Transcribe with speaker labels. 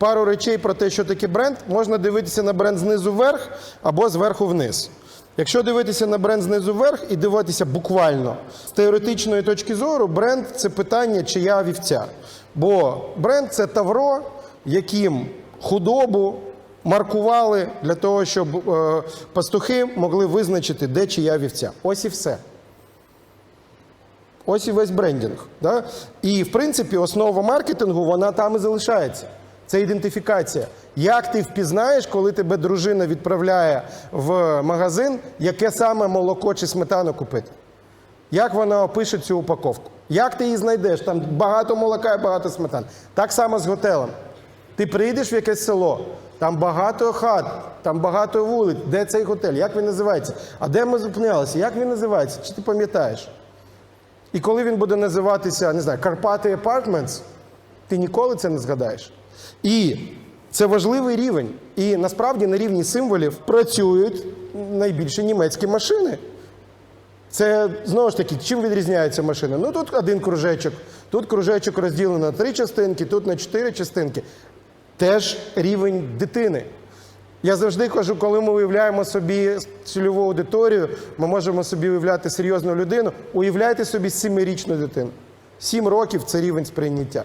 Speaker 1: Пару речей про те, що таке бренд, можна дивитися на бренд знизу вверх або зверху вниз. Якщо дивитися на бренд знизу вверх і дивитися буквально з теоретичної точки зору, бренд це питання чия вівця. Бо бренд це тавро, яким худобу маркували для того, щоб е, пастухи могли визначити, де чия вівця. Ось і все. Ось і весь брендінг. Да? І, в принципі, основа маркетингу вона там і залишається. Це ідентифікація. Як ти впізнаєш, коли тебе дружина відправляє в магазин, яке саме молоко чи сметану купити? Як вона опише цю упаковку? Як ти її знайдеш? Там багато молока і багато сметан. Так само з готелем. Ти прийдеш в якесь село, там багато хат, там багато вулиць. Де цей готель? Як він називається? А де ми зупинялися? Як він називається? Чи ти пам'ятаєш? І коли він буде називатися, не знаю, Карпати Apartments, ти ніколи це не згадаєш. І це важливий рівень. І насправді на рівні символів працюють найбільше німецькі машини. Це знову ж таки, чим відрізняється машина? Ну тут один кружечок, тут кружечок розділений на три частинки, тут на чотири частинки. Теж рівень дитини. Я завжди кажу, коли ми уявляємо собі цільову аудиторію, ми можемо собі уявляти серйозну людину. Уявляйте собі сімирічну дитину. Сім років це рівень сприйняття.